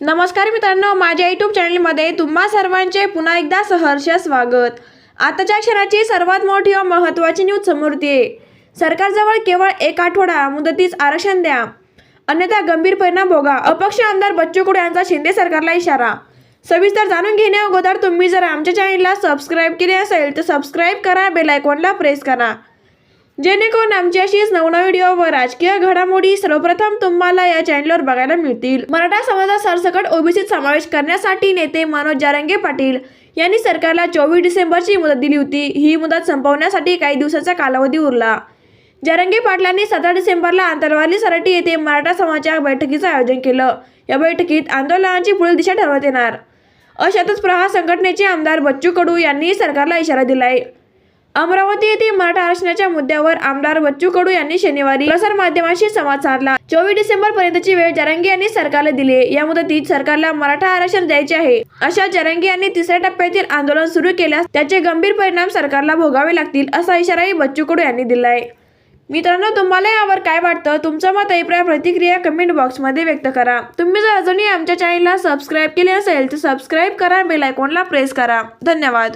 नमस्कार मित्रांनो माझ्या यूट्यूब चॅनलमध्ये तुम्हा सर्वांचे पुन्हा एकदा सहर्ष स्वागत. आताच्या क्षणाची सर्वात मोठी व महत्त्वाची न्यूज समोर येते. सरकारजवळ केवळ एक आठवडा मुदतीस आरक्षण द्या. अन्यथा गंभीर परिणाम भोगा. अपक्ष आमदार बच्चू कुडे यांचा शिंदे सरकारला इशारा. सविस्तर जाणून घेण्या अगोदर तुम्ही जर आमच्या चॅनलला सबस्क्राईब केले असेल तर सबस्क्राईब करा बेलायकॉनला प्रेस करा. जेणेकरून आमची अशीच नवनवीन व्हिडिओ व राजकीय घडामोडी सर्वप्रथम तुम्हाला या चॅनलवर बघायला मिळतील. मराठा समाजात सरसकट ओबीसीत समावेश करण्यासाठी नेते मनोज जारंगे पाटील यांनी सरकारला चोवीस डिसेंबरची मुदत दिली होती. ही मुदत संपवण्यासाठी काही दिवसाचा कालावधी उरला. जारंगे पाटलांनी सतरा डिसेंबरला आंतरवाली सराटी येथे मराठा समाजाच्या बैठकीचं आयोजन केलं. या बैठकीत आंदोलनाची पुढील दिशा ठरवण्यात येणार. अशातच प्रहार संघटनेचे आमदार बच्चू कडू यांनी सरकारला इशारा दिलाय. अमरावती येथे मराठा आरक्षणाच्या मुद्द्यावर आमदार बच्चू कडू यांनी शनिवारी प्रसार माध्यमांशी संवाद साधला. चोवीस डिसेंबर पर्यंतची वेळ जरंगे यांनी सरकारला दिली या मुदतीत सरकारला मराठा आरक्षण द्यायचे आहे. अशा जरंगे यांनी तिसऱ्या टप्प्यातील आंदोलन सुरू केल्यास त्याचे गंभीर परिणाम सरकारला भोगावे लागतील असा इशाराही बच्चू कडू यांनी दिलाय. मित्रांनो तुम्हाला यावर काय वाटतं? तुमचं मत अभिप्राय प्रतिक्रिया कमेंट बॉक्समध्ये व्यक्त करा. तुम्ही जर अजूनही आमच्या चॅनलला सबस्क्राईब केले असेल तर सबस्क्राईब करा. बेल आयकॉनला प्रेस करा. धन्यवाद.